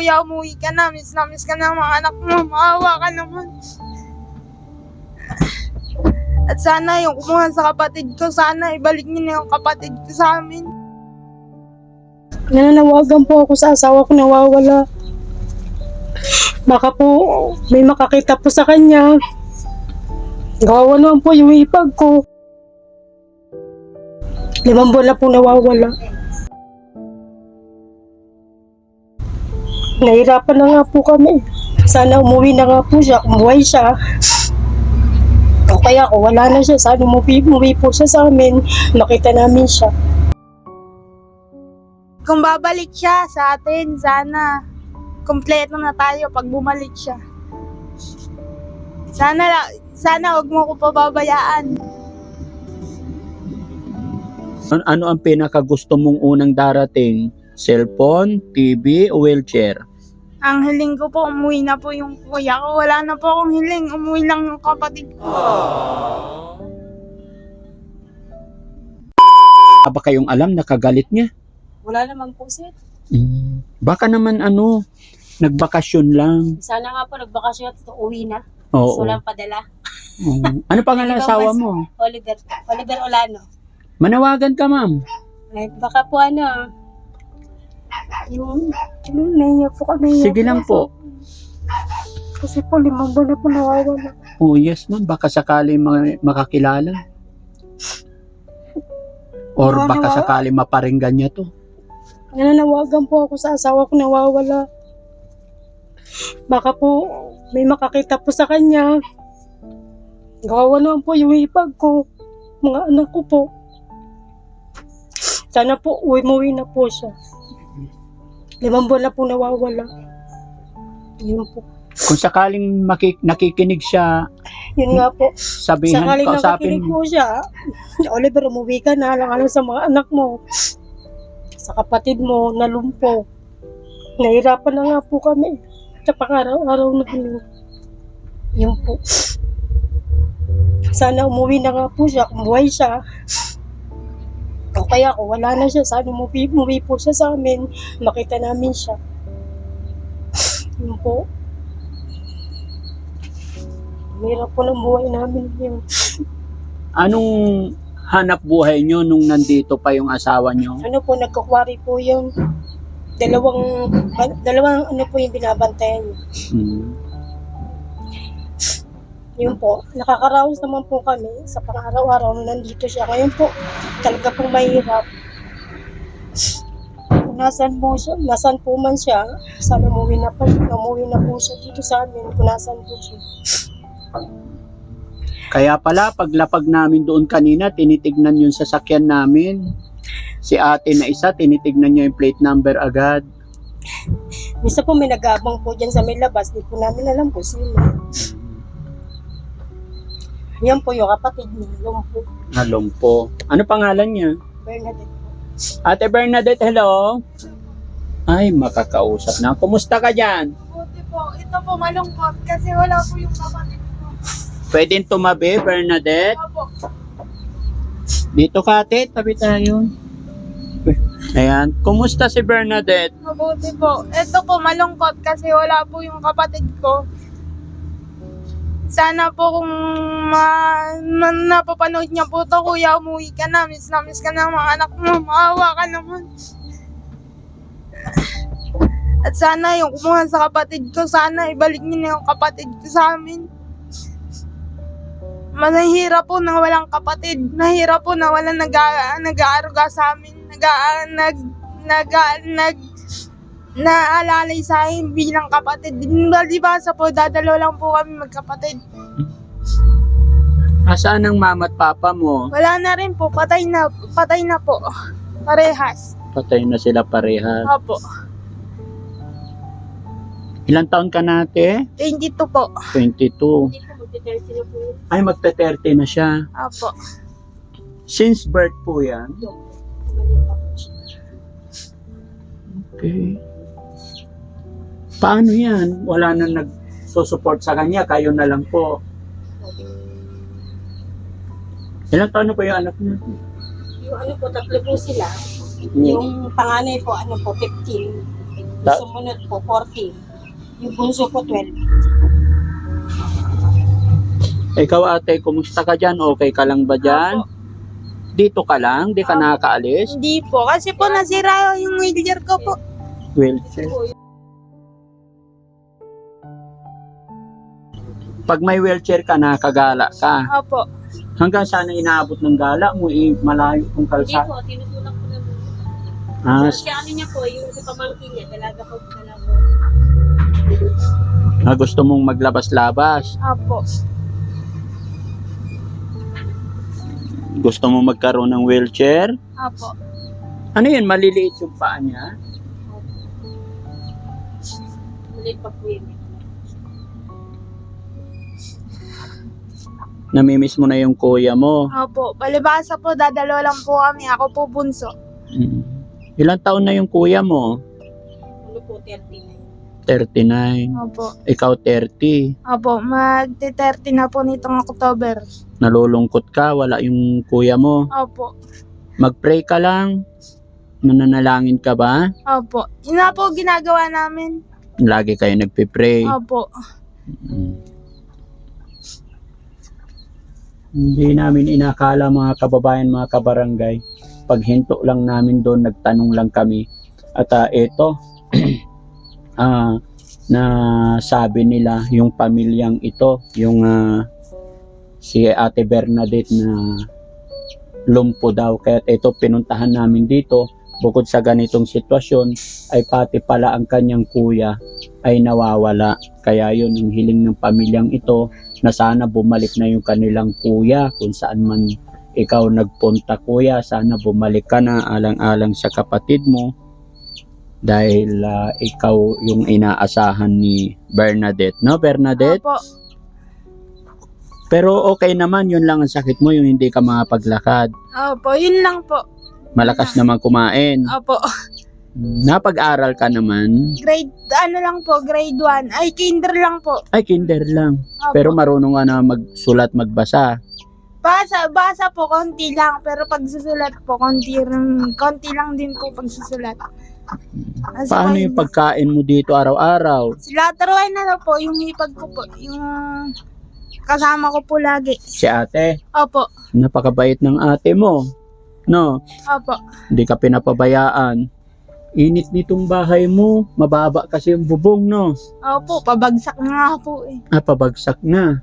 kuya, umuwi ka na. Miss na miss ka na mga anak mo. Maawa ka naman. At sana yung kumuha sa kapatid ko, sana ibalik niyo na yung kapatid ko sa amin. Nananawagan po ako sa asawa ko nawawala. Baka po may makakita po sa kanya. Gawa naman po yung ipag ko. Limang buwan na po nawawala. Nahirapan na nga po kami. Sana umuwi na nga po siya, umuwi siya. O kaya kung wala na siya, sana umuwi, umuwi po siya sa amin. Makita namin siya. Kung babalik siya sa atin, sana kompleto na tayo pag bumalik siya. Sana, la- sana wag mo ko pababayaan. An- ano ang pinakagusto mong unang darating? Cellphone, TV, o wheelchair? Ang hiling ko po, umuwi na po yung kuya ko. Wala na po akong hiling. Umuwi lang yung kapatid ko. Aba kayong alam, nakagalit niya. Wala naman po sir. Mm, Baka naman ano, nagbakasyon lang. Sana nga po nagbakasyon at uwi na. Oo. So, walang padala. Oo. Ano pangalan ng asawa mo? Oliver, Oliver Olano. Manawagan ka, ma'am. Ay, baka po ano, yung, yung naiya po kami. Sige lang po. Kasi po, limang buwan na po nawawala. Oh, yes, ma'am. Baka sakali ma- makakilala. Or Wala baka sakali maparinggan niya to. Nananawagan po ako sa asawa ko nawawala. Baka po, may makakita po sa kanya. Gawa naman po yung ipag ko. Mga anak ko po. Sana po, uwi-muwi na po siya. Limang buwan na po nawawala. Yun po. Kung sakaling makik- nakikinig siya, Yun nga po. sabihin, Sakaling kausapin nakakinig po siya, Oliver, umuwi ka na lang alam sa mga anak mo. Sa kapatid mo, nalumpo. Nahirapan na nga po kami. Sa pang-araw-araw na kami. Yun po. Sana umuwi na nga po siya, kung buhay siya. O kaya kung wala na siya, sana umuwi, umuwi po siya sa amin. Makita namin siya. Yun po. Mahirap po ng buhay namin yun. Anong hanap buhay nyo nung nandito pa yung asawa nyo? ano po, nagkukwari po yung dalawang, dalawang ano po yung binabantayan. Hmm. Yun po, nakakaraos naman po kami sa pang-araw-araw na nandito siya. Ngayon po, talaga pong mahirap. Kung nasan po siya, nasan po man siya, sana umuwi na po, umuwi na po siya dito sa amin kung nasan po siya. Kaya pala, paglapag namin doon kanina, tinitignan yung sasakyan namin. Si ate na isa, tinitignan niya yung plate number agad. Misa po may nag-aabang po dyan sa may labas, di po namin alam po sino. Yan po yung kapatid niya, yung po, Nalumpo. Ano pangalan niya? Bernadette. Ate Bernadette, hello? Ay, makakausap na. Kumusta ka dyan? Buti po, ito po malungkot kasi wala po yung kapatid ko. Pwedeng tumabi, Bernadette? Opo. Dito ka, ate. Tabi tayo. Ayan. Kumusta si Bernadette? Mabuti po. Ito po malungkot kasi wala po yung kapatid ko. Sana po kung ma, ma, napapanood niya po to, kuya, umuwi ka na. Miss na miss ka na mga anak mo. Maawa ka naman. At sana yung kumuha sa kapatid ko, sana ibalik niyo na yung kapatid ko sa amin. Manahirap po na walang kapatid. Nahirap po na walang nag nag-aaruga sa amin. Nag, nag, nag, nag, naalalay sa akin bilang kapatid. Di ba, di ba sa po, dadalo lang po kami magkapatid. Asaan ang mama at papa mo? Wala na rin po, patay na, patay na po. Parehas. Patay na sila pareha. Opo. Ilang taon ka na, ate? 22 po. 22. Hindi po, magte-30 na po yun. Ay, magte-30 na siya. Opo. Since birth po yan. Okay. Paano yan? Wala na nag-support sa kanya, kayo na lang po. Ilang taon na po yung anak niyo? Yung ano po, tatlo po sila. Yung panganay po, ano po, 15. Yung sumunod po, 14. Yung bunso po, 12. Ikaw ate, kumusta ka dyan? Okay ka lang ba dyan? Dito ka lang? Di ka Opo. nakakaalis? Hindi po. Kasi po nasira yung wheelchair ko po. Wheelchair. Pag may wheelchair ka, nakagala ka. Opo. Hanggang sana inaabot ng gala mo, eh, malayo kung Hindi kalsada. po, tinutulak ko na po. Ah, Kasi ano niya po, yung sa pamangkin niya, talaga po, talaga. ah, gusto mong maglabas-labas. Opo. Gusto mong magkaroon ng wheelchair. Opo. Ano yun, maliliit yung paa niya? Muli pa po yun. Namimiss mo na yung kuya mo. Opo. Palibasa po, dadalo lang po kami. Ako po bunso. Mm. Ilang taon na yung kuya mo? Ano po, 13. 39. Opo. Ikaw 30. Opo. Magti-30 na po nitong October. Nalulungkot ka, wala yung kuya mo. Opo. Mag-pray ka lang. Nananalangin ka ba? Opo. Yun na po ginagawa namin. Lagi kayo nagpe-pray. Opo. Mm. Hindi namin inakala mga kababayan, mga kabarangay. Paghinto lang namin doon, nagtanong lang kami. At ah, ito, ah, na sabi nila yung pamilyang ito, yung ah, si Ate Bernadette na lumpo daw. Kaya ito pinuntahan namin dito. Bukod sa ganitong sitwasyon, ay pati pala ang kanyang kuya ay nawawala. Kaya yun ang hiling ng pamilyang ito na sana bumalik na yung kanilang kuya kung saan man ikaw nagpunta kuya. Sana bumalik ka na alang-alang sa kapatid mo dahil ah, ikaw yung inaasahan ni Bernadette. No, Bernadette? Opo. Pero okay naman, yun lang ang sakit mo, yung hindi ka makapaglakad. Opo. Yun lang po. Malakas naman kumain. Opo. Napag-aral ka naman. Grade, ano lang po, grade 1. Ay, kinder lang po. Ay, kinder lang. Opo. Pero marunong ka na magsulat, magbasa. Basa, basa po, konti lang. Pero pag susulat po, konti, rin- konti lang din po pag susulat. Kasi Paano yung pagkain mo dito araw-araw? Sila, taruan na lang po, yung hipag ko po, yung kasama ko po lagi. Si ate, Opo, napakabait ng ate mo. No, opo. hindi ka pinapabayaan. Init nitong bahay mo, mababa kasi yung bubong, no? Opo, pabagsak na nga po eh. Ah, pabagsak na.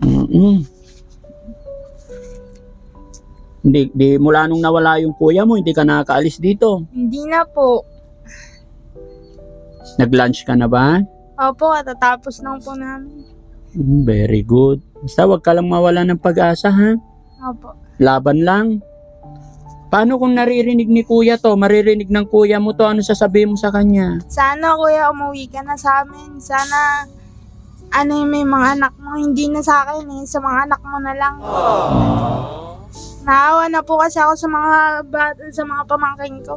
Mm-mm. Hindi, di, mula nung nawala yung kuya mo, hindi ka nakakaalis dito. Hindi na po. Nag-lunch ka na ba? Opo, katatapos lang po namin. Mm, very good. Basta wag ka lang mawala ng pag-asa, ha? Opo. Laban lang. Paano kung naririnig ni kuya to, maririnig ng kuya mo to, ano sasabihin mo sa kanya? Sana kuya umuwi ka na sa amin. Sana ano yung may mga anak mo, hindi na sa akin eh, sa mga anak mo na lang. Naawa na po kasi ako sa mga bata, sa mga pamangkin ko.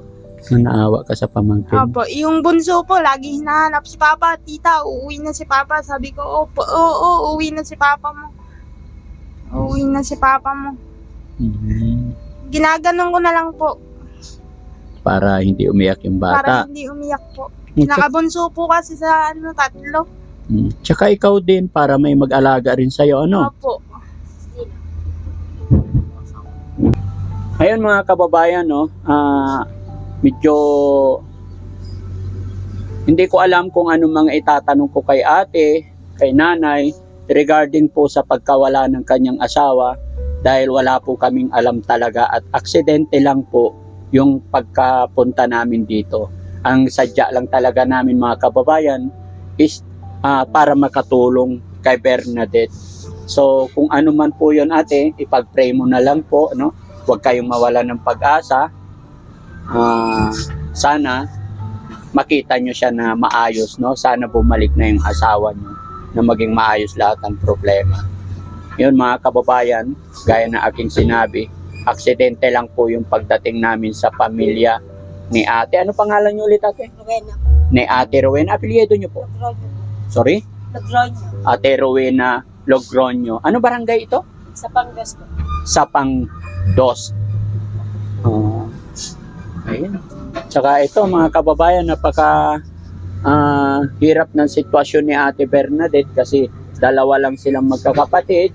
Naawa ka sa pamangkin. Opo, yung bunso po, lagi hinahanap si Papa. Tita, uuwi na si Papa. Sabi ko, opo, oo, uuwi na si Papa mo. Uuwi na si Papa mo. Mhm. Ginaganon ko na lang po, Para hindi umiyak yung para bata. hindi umiyak po. Mm, Tsaka, Nakabunso po kasi sa ano, tatlo. mm, tsaka ikaw din, para may mag-alaga rin sa'yo, ano? Opo. Ayun mga kababayan, no, ah, medyo hindi ko alam kung ano mga itatanong ko kay ate, kay nanay, regarding po sa pagkawala ng kanyang asawa dahil wala po kaming alam talaga at aksidente lang po yung pagkapunta namin dito. Ang sadya lang talaga namin mga kababayan is ah, para makatulong kay Bernadette. So kung ano man po yun ate, ipag-pray mo na lang po, no? huwag kayong mawala ng pag-asa. Ah, sana makita nyo siya na maayos, no? Sana bumalik na yung asawa nyo na maging maayos lahat ng problema. Yun mga kababayan, gaya na aking sinabi, aksidente lang po yung pagdating namin sa pamilya ni ate. Ano pangalan nyo ulit ate? Rowena. Ni ate Rowena. Apelyido nyo po. Logroño. Sorry? Logroño. Ate Rowena Logroño. Ano barangay ito? Sa Pangas po. Sapang Dos. Oh. ayun. Tsaka ito mga kababayan, napaka ah, hirap ng sitwasyon ni Ate Bernadette kasi dalawa lang silang magkakapatid.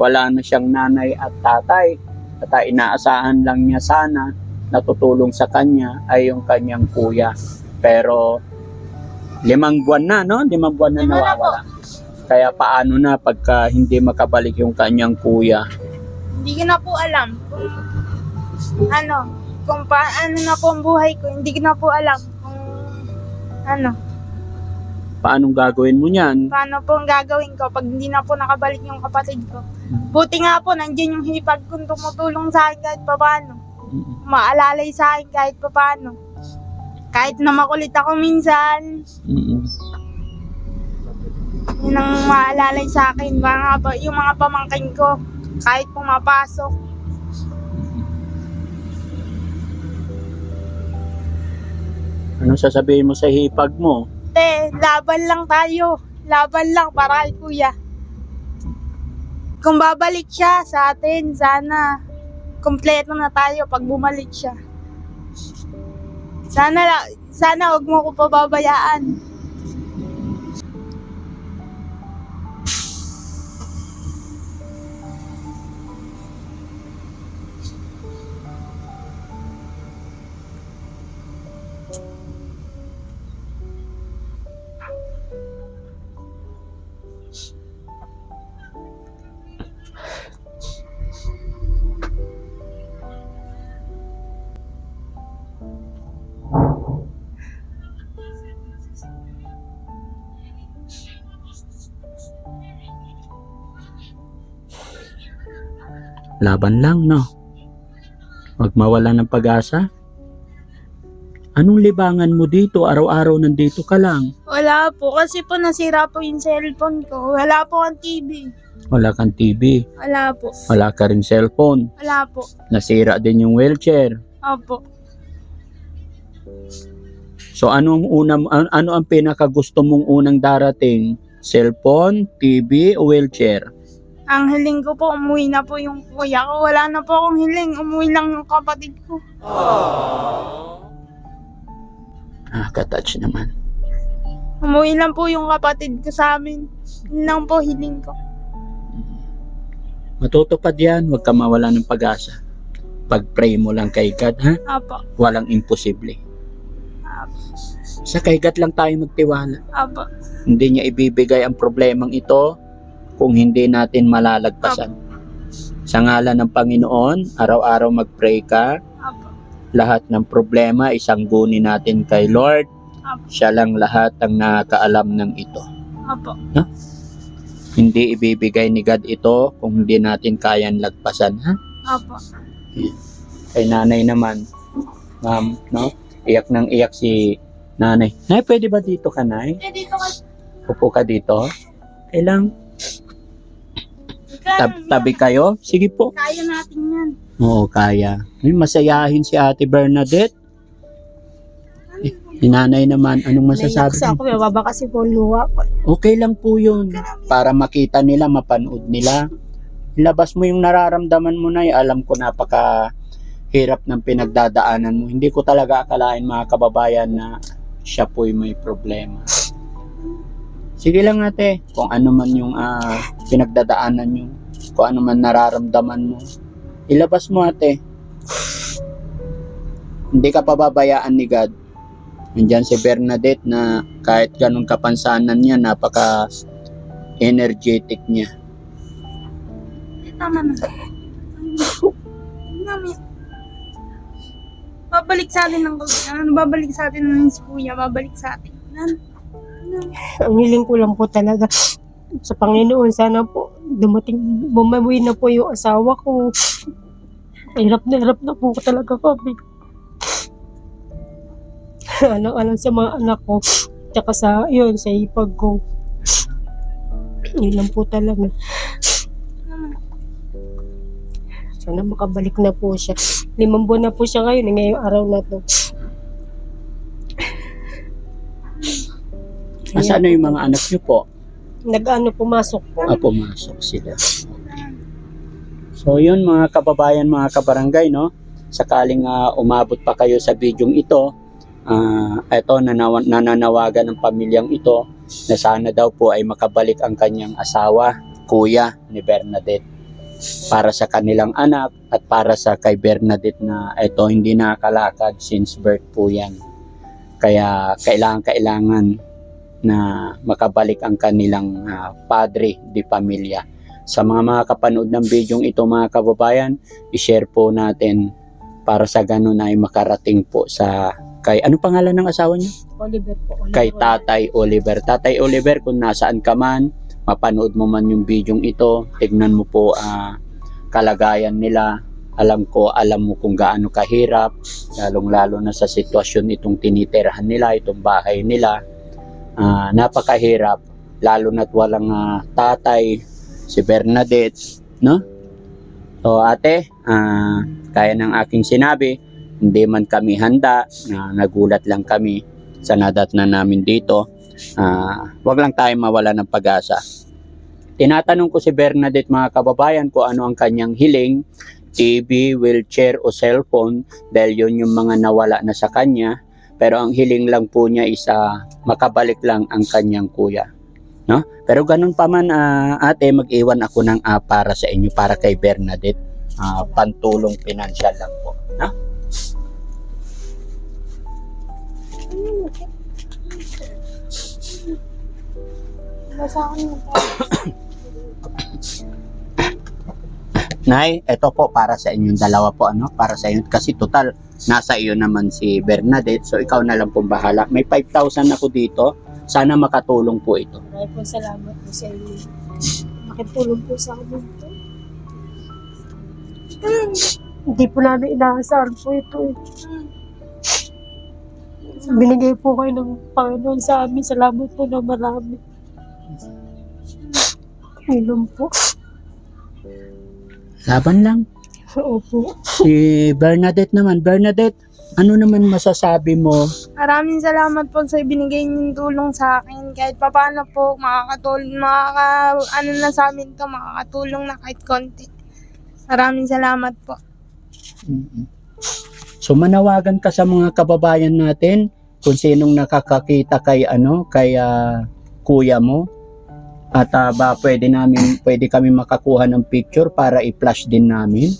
Wala na siyang nanay at tatay. At ah, inaasahan lang niya sana na tutulong sa kanya ay yung kanyang kuya. Pero limang buwan na, no? Limang buwan na nawawala. Kaya paano na pagka hindi makabalik yung kanyang kuya? Hindi ko na po alam kung ano, kung paano na po ang buhay ko. Hindi ko na po alam kung ano, Paanong gagawin mo niyan? paano po ang gagawin ko pag hindi na po nakabalik yung kapatid ko. Buti nga po, nandiyan yung hipag kong tumutulong sa akin kahit paano. Maalalay sa akin kahit paano. Kahit na makulit ako minsan, Mm-mm. yun ang maalalay sa akin. Mga, yung mga pamangkin ko, kahit pumapasok. Ano sasabihin mo sa hipag mo? Te, laban lang tayo. Laban lang para kay kuya. Kung babalik siya sa atin, sana kompleto na tayo pag bumalik siya. Sana, sana wag mo ko pababayaan. Laban lang, no? Huwag mawala ng pag-asa. Anong libangan mo dito? Araw-araw nandito ka lang. Wala po, kasi po nasira po yung cellphone ko. Wala po ang TV. Wala kang TV. Wala po. Wala ka rin cellphone. Wala po. Nasira din yung wheelchair. Opo. So anong unang an- ano ang pinakagusto mong unang darating? Cellphone, TV o wheelchair? Ang hiling ko po, umuwi na po yung kuya ko. Wala na po akong hiling. Umuwi lang yung kapatid ko. Nakaka-touch naman. Umuwi lang po yung kapatid ko sa amin. Yun lang po hiling ko. Matutupad yan. Huwag ka mawala ng pag-asa. Pag-pray mo lang kay God, ha? Apo. Walang imposible. Apo. Sa kay God lang tayo magtiwala. Apo. Hindi niya ibibigay ang problemang ito kung hindi natin malalagpasan. Sa ngalan ng Panginoon, araw-araw mag-pray ka. Apo. Lahat ng problema isangguni natin kay Lord. Apo. Siya lang lahat ang nakakaalam ng ito. Apo. Hindi ibibigay ni God ito kung hindi natin kayan lagpasan. Ha? Apo. Kay nanay naman, ma'am, no? Iyak nang iyak si nanay. Nay, pwede ba dito ka, nay? Eh, dito ka. Upo ka dito. Kailang tab tabi kayo? Sige po. Kaya natin yan. Oo, kaya. Ay, masayahin si Ate Bernadette. Eh, si nanay naman, anong masasabi? Naiyak sa ako, mababa kasi po luha ko. Okay lang po yun. Para makita nila, mapanood nila. Ilabas mo yung nararamdaman mo na Alam ko napaka hirap ng pinagdadaanan mo. Hindi ko talaga akalain mga kababayan na siya po'y may problema. Sige lang ate, kung ano man yung ah, pinagdadaanan nyo, kung ano man nararamdaman mo, ilabas mo ate. Hindi ka pababayaan ni God. Nandyan si Bernadette na kahit ganun kapansanan niya, napaka energetic niya. Tama na. Mami. Babalik sa atin ng ano, babalik sa atin ng kuya, babalik sa atin. Nan, Ang hiling ko lang po talaga sa Panginoon, sana po dumating, bumawi na po yung asawa ko. Hirap na hirap na po talaga kami. Alang-alang sa mga anak ko, tsaka sa, yun, sa ipag ko. Yun lang po talaga. Sana makabalik na po siya. Limang buwan na po siya ngayon, eh, ngayong araw na to. Nasaan na yung mga anak niyo po? Nag-ano, pumasok po. Ah, pumasok sila. So yun mga kababayan, mga kabarangay, no? Sakaling ah, umabot pa kayo sa bidyong ito, ah, ito nanawa- nananawagan ng pamilyang ito na sana daw po ay makabalik ang kanyang asawa, kuya ni Bernadette para sa kanilang anak at para sa kay Bernadette na ito hindi nakakalakad since birth po yan. Kaya kailangan kailangan na makabalik ang kanilang ah, padre di pamilya. Sa mga mga kapanood ng bidyong ito mga kababayan, i-share po natin para sa ganun ay makarating po sa kay ano pangalan ng asawa niyo? Oliver po. Oliver Kay. Tatay Oliver. Tatay Oliver kung nasaan ka man, mapanood mo man yung bidyong ito, tignan mo po ah, kalagayan nila. Alam ko, alam mo kung gaano kahirap, lalong-lalo na sa sitwasyon itong tinitirahan nila, itong bahay nila. Ah, napakahirap, lalo na't walang ah, tatay, si Bernadette, no? So ate, ah, kaya ng aking sinabi, hindi man kami handa, na nagulat lang kami sa nadat na namin dito. Ah, wag lang tayo mawala ng pag-asa. Tinatanong ko si Bernadette mga kababayan kung ano ang kanyang hiling, TV, wheelchair o cellphone dahil yun yung mga nawala na sa kanya. Pero ang hiling lang po niya is ah, makabalik lang ang kanyang kuya. No? Pero ganun pa man ah, ate, mag-iwan ako ng ah, para sa inyo, para kay Bernadette. Ah, pantulong pinansyal lang po. No? Basa ko. Nay, ito po para sa inyong dalawa po ano, para sa inyo kasi total nasa iyo naman si Bernadette. So ikaw na lang pong bahala. May 5,000 ako dito. Sana makatulong po ito. Maraming po salamat po sa inyo. Makitulong po sa amin po. Hindi po namin inaasahan po ito eh. Binigay po kayo ng Panginoon sa amin. Salamat po na marami. Ilong po. Laban lang. Opo. Si Bernadette naman. Bernadette, ano naman masasabi mo? Maraming salamat po sa ibinigay niyong tulong sa akin. Kahit papaano po, makakatulong, makaka, ano na sa amin to, makakatulong na kahit konti. Maraming salamat po. Mm-mm. So manawagan ka sa mga kababayan natin kung sinong nakakakita kay ano, kay ah, kuya mo. At ah, ba pwede namin pwede kami makakuha ng picture para i-flash din namin.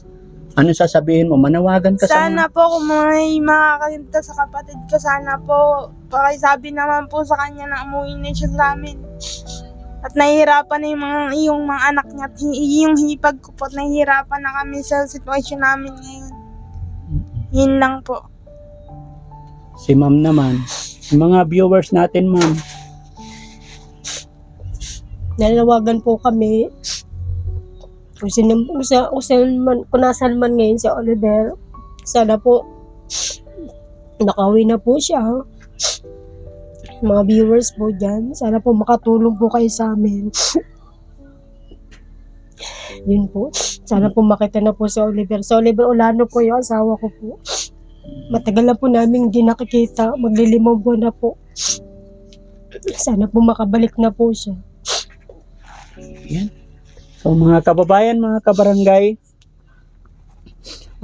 Ano sasabihin mo? Manawagan ka sa Sana po kung may makakalimta sa kapatid ko, sana po, pakisabi naman po sa kanya na umuwi na siya sa amin. At nahihirapan na yung mga, yung mga anak niya at yung hipag ko po, at nahihirapan na kami sa sitwasyon namin ngayon. Yun lang po. si ma'am naman. Mga viewers natin, ma'am. Nalawagan po kami. Kung, sino, kung, sa, kung, saan man, kung nasaan man ngayon si Oliver, sana po nakauwi na po siya. Mga viewers po dyan, sana po makatulong po kayo sa amin. Yun po. Sana po makita na po si Oliver. Si Oliver Olano po yung asawa ko po. Matagal na po namin hindi nakikita. Maglilimang buwan na po. Sana po makabalik na po siya. Yan. So mga kababayan, mga kabarangay,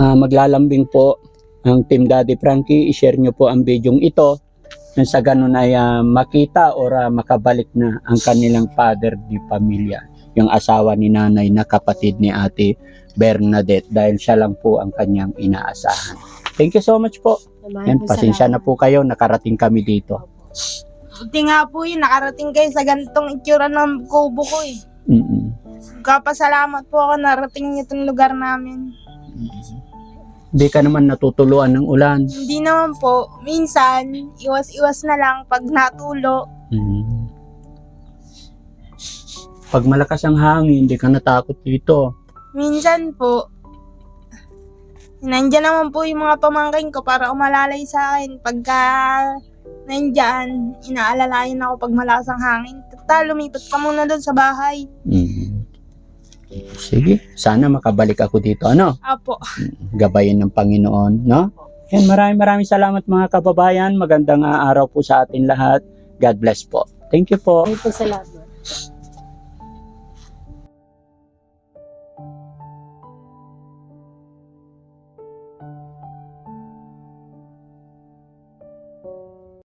ah, maglalambing po ang Team Daddy Frankie. I-share nyo po ang bidyong ito nang sa ganun ay ah, makita or ah, makabalik na ang kanilang father di pamilya. Yung asawa ni nanay na kapatid ni ate Bernadette dahil siya lang po ang kanyang inaasahan. Thank you so much po. Yan, pasensya na po kayo, nakarating kami dito. Buti nga po yun, nakarating kayo sa gantong itsura ng kubo ko eh. Mm-mm. Kapasalamat po ako narating niyo itong lugar namin. Hindi ka naman natutuluan ng ulan. Hindi naman po, minsan, iwas-iwas na lang pag natulo. Mm. Pag malakas ang hangin, hindi ka natakot dito. Minsan po, nandyan naman po yung mga pamangkin ko para umalalay sa akin. Pagka nandyan, inaalalayan ako pag malakas ang hangin. Total, lumipat ka muna doon sa bahay. Mm. Sige, sana makabalik ako dito. Ano? Apo. Gabayin ng Panginoon, no? Yan, maraming maraming salamat mga kababayan. Magandang araw po sa atin lahat. God bless po. Thank you po. Maraming po salamat.